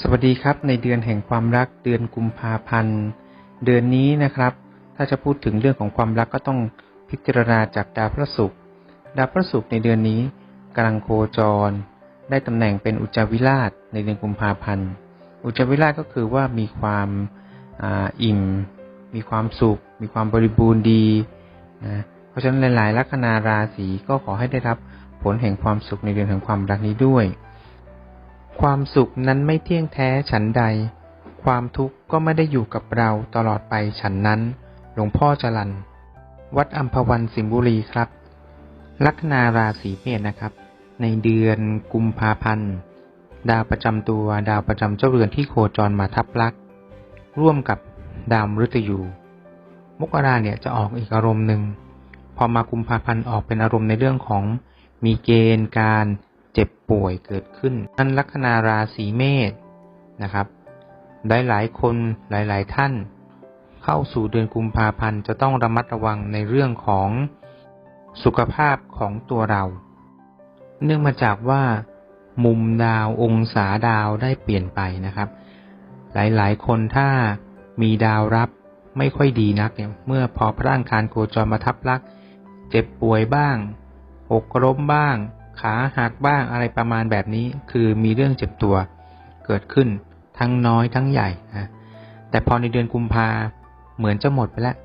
สวัสดีครับในเดือนแห่งความรักเดือนกุมภาพันธ์ เดือนนี้นะครับ ถ้าจะพูดถึงเรื่องของความรักก็ต้องพิจารณาจากดาวพระศุกร์ดาวพระศุกร์ในเดือนนี้กำลังโคจร ได้ตำแหน่งเป็นอุจจาวิราชในเดือนกุมภาพันธ์ อุจจาวิราชก็คือว่ามีความออิ่ม มีความสุข มีความบริบูรณ์ดีนะเพราะฉะนั้นหลาย ๆ ลัคนาราศีก็ขอให้ได้รับผลแห่งความสุขในเดือนแห่งความรักนี้ด้วย ความสุขนั้นไม่เที่ยงแท้ฉันใด ความทุกข์ก็ไม่ได้อยู่กับเราตลอดไปฉันนั้น หลวงพ่อจรัน วัดอัมพวันสิงห์บุรีครับ ลัคนาราศีเมษนะครับ ในเดือนกุมภาพันธ์ ดาวประจำตัวดาวประจำเจ้าเรือนที่โคจรมาทับลักษณ์ร่วมกับดาวมฤตยูมกราเนี่ยจะออกอีกอารมณ์หนึ่งพอมากุมภาพันธ์ออกเป็นอารมณ์ในเรื่องของมีเกณฑ์การ เจ็บป่วยเกิดขึ้นนั่นลัคนาราศีเมษนะครับหลายหลายๆ คนหลายๆ ท่าน เข้าสู่เดือนกุมภาพันธ์จะต้องระมัดระวังในเรื่องของสุขภาพของตัวเรา เนื่องมาจากว่า มุมดาวองศาดาวได้เปลี่ยนไปนะครับ หลายๆ คนถ้ามีดาวรับไม่ค่อยดีนักเนี่ยเมื่อพอพระอังคารโคจรมาทับลัก เจ็บป่วยบ้าง หกล้มบ้าง ขาหักบ้างอะไรประมาณแบบนี้ คือมีเรื่องเจ็บตัวเกิดขึ้นทั้งน้อยทั้งใหญ่นะแต่พอในเดือนกุมภาเหมือนจะหมดไปแล้ว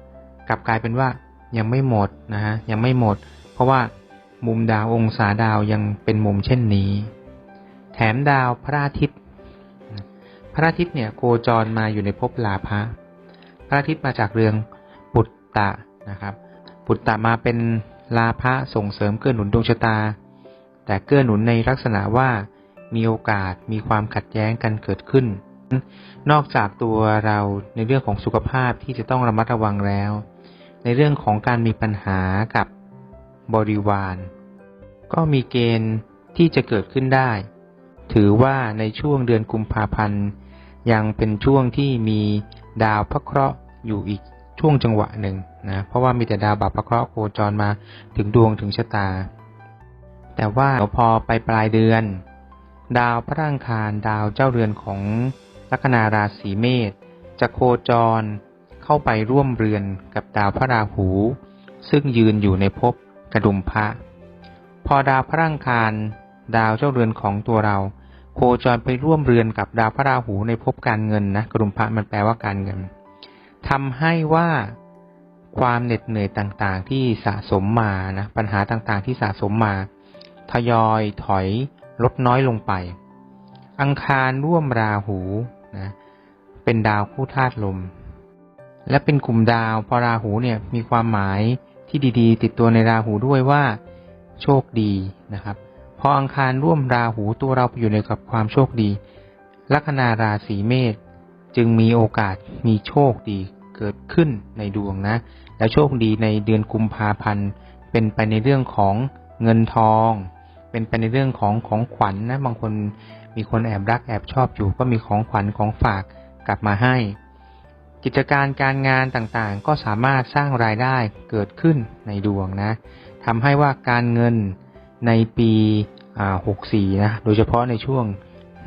กลับกลายเป็นว่ายังไม่หมดนะฮะยังไม่หมด เพราะว่ามุมดาวองศาดาวยังเป็นมุมเช่นนี้ แถมดาวพระอาทิตย์ พระอาทิตย์เนี่ยโคจรมาอยู่ในภพลาภะพระอาทิตย์มาจากเรืองปุตตะนะครับปุตตะมาเป็นลาภะส่งเสริมเกื้อหนุนดวงชะตา แต่เกื้อหนุนในลักษณะว่า มีโอกาสมีความขัดแย้งกันเกิดขึ้น นอกจากตัวเราในเรื่องของสุขภาพที่จะต้องระมัดระวังแล้ว ในเรื่องของการมีปัญหากับบริวาร ก็มีเกณฑ์ที่จะเกิดขึ้นได้ ถือว่าในช่วงเดือนกุมภาพันธ์ยังเป็นช่วงที่มีดาวพระเคราะห์อยู่อีกช่วงจังหวะหนึ่งนะเพราะว่ามีแต่ดาวบัพพระเคราะห์โคจรมาถึงดวงถึงชะตา แต่ว่าพอไปปลายเดือน ดาวพระอังคารดาวเจ้าเรือนของลัคนาราศีเมษจะโคจรเข้าไปร่วมเรือนกับดาวพระราหู ซึ่งยืนอยู่ในภพกระดุมพระ พอดาวพระอังคาร ดาวเจ้าเรือนของตัวเรา โคจรไปร่วมเรือนกับดาวพระราหูในภพการเงินนะกระดุมพระมันแปลว่าการเงินทำให้ว่าความเหน็ดเหนื่อยต่างๆ ที่สะสมมานะปัญหาต่างๆ ที่สะสมมา ทยอยถอยลดน้อยลงไป อังคารร่วมราหูนะเป็นดาวคู่ธาตุลม และเป็นกลุ่มดาวพอราหูเนี่ยมีความหมายที่ดีๆ ติดตัวในราหูด้วยว่าโชคดีนะครับ พออังคารร่วมราหูตัวเราไปอยู่ในกับความโชคดี ลัคนาราศีเมษจึงมีโอกาสมีโชคดีเกิดขึ้นในดวงนะ และโชคดีในเดือนกุมภาพันธ์เป็นไปในเรื่องของเงินทอง เป็นไปในเรื่องของของขวัญนนะบางคนมีคนแอบรักแอบชอบอยู่ ก็มีของขวัญของฝากกลับมาให้ กิจการการงานต่างๆ ก็สามารถสร้างรายได้เกิดขึ้นในดวงนะทำให้ว่าการเงินในปี64นะโดยเฉพาะในช่วง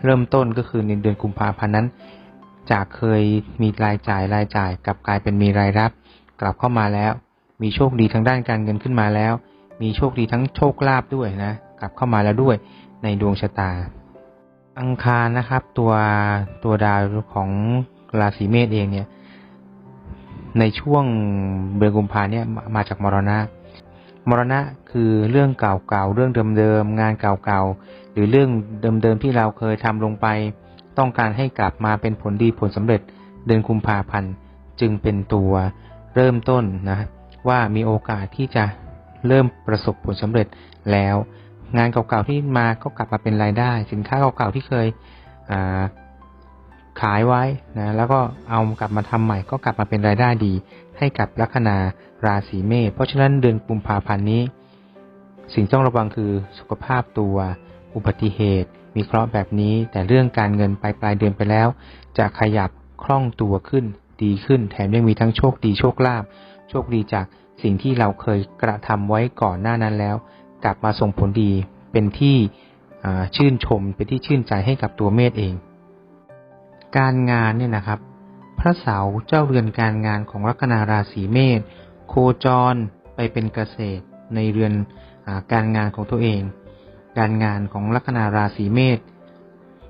เริ่มต้นก็คือในเดือนกุมภาพันธ์นั้น จากเคยมีรายจ่ายรายจ่ายกลับกลายเป็นมีรายรับ กลับเข้ามาแล้ว มีโชคดีทางด้านการเงินขึ้นมาแล้ว มีโชคดีทั้งโชคลาภด้วยนะกลับเข้ามาแล้วด้วยในดวงชะตา อังคารนะครับ ตัวตัวดาวของราศีเมษเองเนี่ย ในช่วงเดือนกุมภาเนี่ยมาจากมรณะ มรณะคือเรื่องเก่าๆเรื่องเดิมๆงานเก่าๆหรือเรื่องเดิมๆที่เราเคยทำลงไป ต้องการให้กลับมาเป็นผลดีผลสำเร็จเดือนกุมภาพันธ์จึงเป็นตัวเริ่มต้นนะ ว่ามีโอกาสที่จะ เริ่มประสบผลสำเร็จแล้ว งานเก่าๆที่มาก็กลับมาเป็นรายได้ สินค้าเก่าๆที่เคยขายไว้นะแล้วก็เอากลับมาทำใหม่ก็กลับมาเป็นรายได้ดี ให้กับลัคนาราศีเมษเพราะฉะนั้นเดือนกุมภาพันธ์นี้ สิ่งต้องระวังคือสุขภาพตัวอุบัติเหตุ มีเคราะห์แบบนี้ แต่เรื่องการเงินปลายปลายเดือนไปแล้ว จะขยับคล่องตัวขึ้นดีขึ้น แถมยังมีทั้งโชคดีโชคลาภ โชคดีจากสิ่งที่เราเคยกระทำไว้ก่อนหน้านั้นแล้ว กลับมาส่งผลดีเป็นที่ชื่นชมเป็นที่ชื่นใจให้กับตัวเมษเอง การงานเนี่ยนะครับ พระเสาร์เจ้าเรือนการงานของลัคนาราศีเมษโคจรไปเป็นเกษตรในเรือนอการงานของตัวเอง การงานของลัคนาราศีเมษ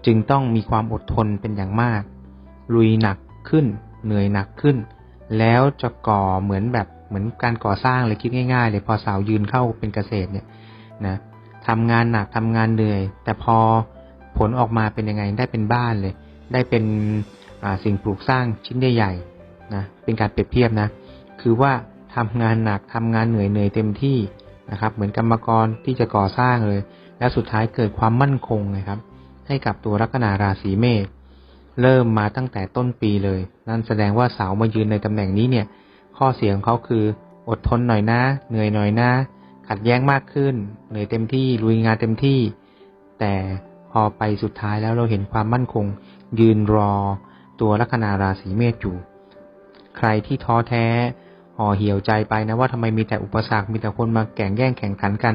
จึงต้องมีความอดทนเป็นอย่างมาก ลุยหนักขึ้น เหนื่อยหนักขึ้น แล้วจะก่อเหมือนแบบเหมือนการก่อสร้างเลยคิดง่ายๆเลยพอสาวยืนเข้าเป็นเกษตรเนี่ยนะทำงานหนักทำงานเหนื่อย แต่พอผลออกมาเป็นยังไงได้เป็นบ้านเลย ได้เป็นสิ่งปลูกสร้างชิ้นใหญ่ๆนะเป็นการเปรียบเทียบนะ คือว่าทำงานหนักทำงานเหนื่อยเหนื่อยเต็มที่นะครับ เหมือนกรรมกรที่จะก่อสร้างเลย แล้วสุดท้ายเกิดความมั่นคงนะครับ ให้กับตัวลัคนาราศีเมษ เริ่มมาตั้งแต่ต้นปีเลย นั่นแสดงว่าสาวมายืนในตำแหน่งนี้เนี่ย ข้อเสียของเขาคือ อดทนหน่อยนะ เหนื่อยหน่อยนะ ขัดแย้งมากขึ้น เหนื่อยเต็มที่ ลุยงานเต็มที่ แต่พอไปสุดท้ายแล้วเราเห็นความมั่นคง ยืนรอ ตัวลัคนาราศีเมษอยู่ ใครที่ท้อแท้ห่อเหี่ยวใจไปนะว่าทำไมมีแต่อุปสรรค มีแต่คนมาแข่งแย่งแข่งขันกัน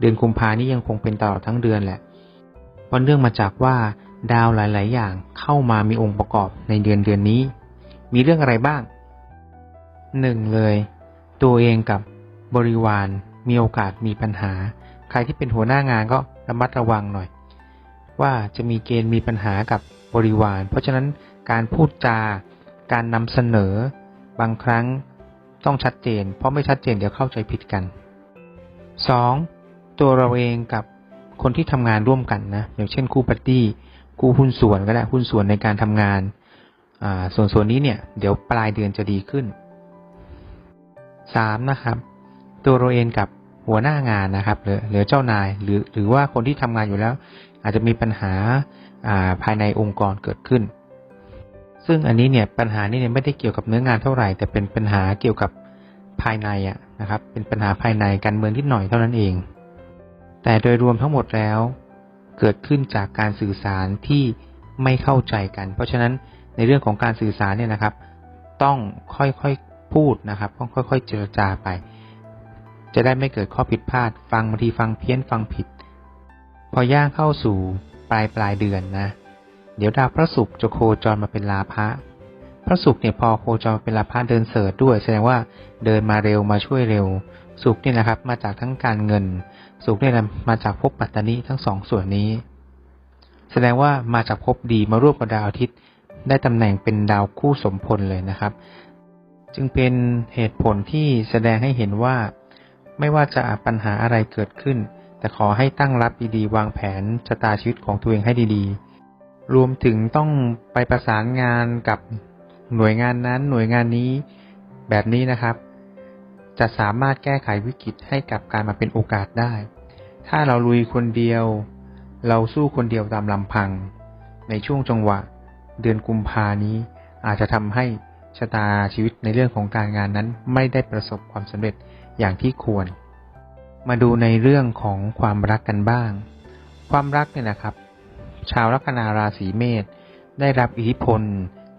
เดือนกุมภานี้ยังคงเป็นตลอดทั้งเดือนแหละเพราะเรื่องมาจากว่า ดาวหลาย ๆ อย่างเข้ามามีองค์ประกอบในเดือนเดือนนี้ มีเรื่องอะไรบ้างหนึ่งเลย ตัวเองกับบริวารมีโอกาสมีปัญหา ใครที่เป็นหัวหน้างานก็ระมัดระวังหน่อย ว่าจะมีเกณฑ์มีปัญหากับบริวาร เพราะฉะนั้นการพูดจาการนำเสนอบางครั้งต้องชัดเจน เพราะไม่ชัดเจนเดี๋ยวเข้าใจผิดกัน 2. ตัวเราเองกับคนที่ทำงานร่วมกันนะอย่างเช่นคู่ปัตตี้ คู่หุ้นส่วนก็ได้หุ้นส่วนในการทำงานส่วนส่วนนี้เนี่ย เดี๋ยวปลายเดือนจะดีขึ้น 3. นะครับ ตัวเราเองกับหัวหน้างานนะครับหรือหรือเจ้านายหรือหรือว่าคนที่ทำงานอยู่แล้ว อาจจะมีปัญหาภายในองค์กรเกิดขึ้น ซึ่งอันนี้เนี่ยปัญหานี้เนี่ยไม่ได้เกี่ยวกับเนื้องานเท่าไหร่ แต่เป็นปัญหาเกี่ยวกับภายในอะนะครับ เป็นปัญหาภายในการเมืองที่หน่อยเท่านั้นเอง แต่โดยรวมทั้งหมดแล้ว เกิดขึ้นจากการสื่อสารที่ไม่เข้าใจกัน เพราะฉะนั้นในเรื่องของการสื่อสารเนี่ยนะครับ ต้องค่อยๆพูดนะครับต้องค่อย ๆ เจรจาไป จะได้ไม่เกิดข้อผิดพลาด ฟังบางทีฟังเพี้ยนฟังผิด พอย่างเข้าสู่ปลายปลายเดือนนะ เดี๋ยวดาวพระศุกร์จะโคจรมาเป็นลาภะ พระศุกร์เนี่ยพอโคจรเป็นลาภะเดินเสริฐด้วย แสดงว่าเดินมาเร็วมาช่วยเร็วศุกร์เนี่ยนะครับ มาจากทั้งการเงินศุกร์เนี่ยมาจากภพปัตตานีทั้งสองส่วนนี้ แสดงว่ามาจากภพดีมาร่วมกับดาวอาทิตย์ ได้ตำแหน่งเป็นดาวคู่สมพลเลยนะครับ จึงเป็นเหตุผลที่แสดงให้เห็นว่า ไม่ว่าจะปัญหาอะไรเกิดขึ้น แต่ขอให้ตั้งรับดีๆ วางแผนชะตาชีวิตของตัวเองให้ดีๆ รวมถึงต้องไปประสานงานกับ หน่วยงานนั้นหน่วยงานนี้แบบนี้นะครับ จะสามารถแก้ไขวิกฤตให้กับการมาเป็นโอกาสได้ ถ้าเราลุยคนเดียว เราสู้คนเดียวตามลำพัง ในช่วงจังหวะ เดือนกุมภานี้ อาจจะทำให้ชะตาชีวิตในเรื่องของการงานนั้น ไม่ได้ประสบความสำเร็จอย่างที่ควร มาดูในเรื่องของความรักกันบ้าง ความรักเนี่ยนะครับ ชาวลัคนาราศีเมษได้รับอิทธิพล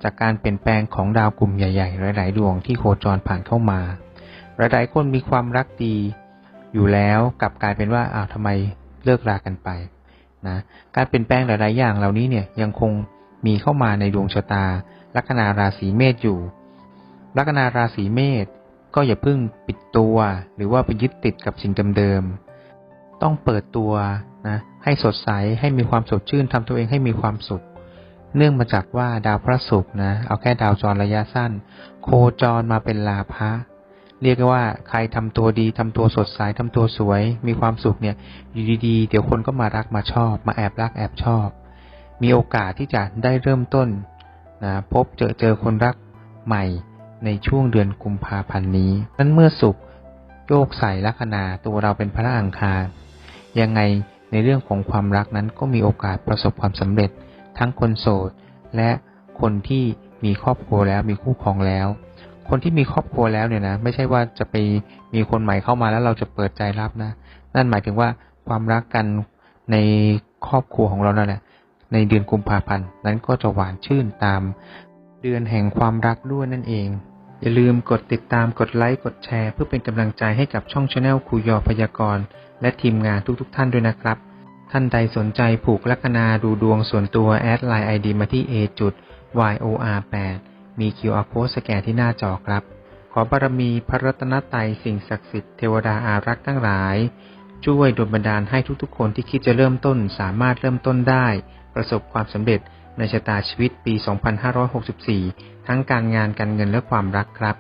จากการเปลี่ยนแปลงของดาวกลุ่มใหญ่ๆ หลาย ๆ ดวงที่โคจรผ่านเข้ามา หลายๆคนมีความรักดีอยู่แล้วกลับกลายเป็นว่าอ้าวทำไมเลิกรากันไปนะการเปลี่ยนแปลงหลาย ๆ อย่างเหล่านี้เนี่ยยังคงมีเข้ามาในดวงชะตา ลัคนาราศีเมษอยู่ ลัคนาราศีเมษก็อย่าเพิ่งปิดตัว หรือว่าไปยึดติดกับสิ่งเดิมๆต้องเปิดตัวนะให้สดใสให้มีความสดชื่นทำตัวเองให้มีความสุข เนื่องมาจากว่าดาวพระศุกร์นะ เอาแค่ดาวจรระยะสั้น โคจรมาเป็นลาภะเรียกว่าใครทำตัวดีทำตัวสดใสทำตัวสวย มีความสุขเนี่ยอยู่ดีๆ เดี๋ยวคนก็มารักมาชอบ มาแอบรักแอบชอบ มีโอกาสที่จะได้เริ่มต้นนะพบเจอเจอคนรักใหม่ในช่วงเดือนกุมภาพันธ์นี้นั้นเมื่อสุขโยกใส่ลัคนาตัวเราเป็นพระอังคารยังไงในเรื่องของความรักนั้นก็มีโอกาสประสบความสำเร็จ ทั้งคนโสด และคนที่มีครอบครัวแล้วมีคู่ครองแล้ว คนที่มีครอบครัวแล้วเนี่ยนะไม่ใช่ว่าจะไปมีคนใหม่เข้ามาแล้วเราจะเปิดใจรับนะ นั่นหมายถึงว่าความรักกันในครอบครัวของเรานั่นแหละในเดือนกุมภาพันธ์นั้นก็จะหวานชื่นตาม เดือนแห่งความรักด้วยนั่นเอง อย่าลืมกดติดตามกดไลค์กดแชร์ เพื่อเป็นกำลังใจให้กับช่องชาแนลคุยอพยากรณ์และทีมงานทุกๆทท่านด้วยนะครับ ท่านใดสนใจผูกลัคนาดูดวงส่วนตัวแอดไลน์ไอดีมาที่ a จุด YOR 8 มี QR Code สแกนที่หน้าจอครับ ขอบารมีพระรัตนตรัยสิ่งศักดิ์สิทธิ์เทวดาอารักษ์ทั้งหลาย ช่วยดลบันดาลให้ทุกๆ คนที่คิดจะเริ่มต้นสามารถเริ่มต้นได้ ประสบความสำเร็จในชะตาชีวิตปี 2564 ทั้งการงานการเงินและความรักครับ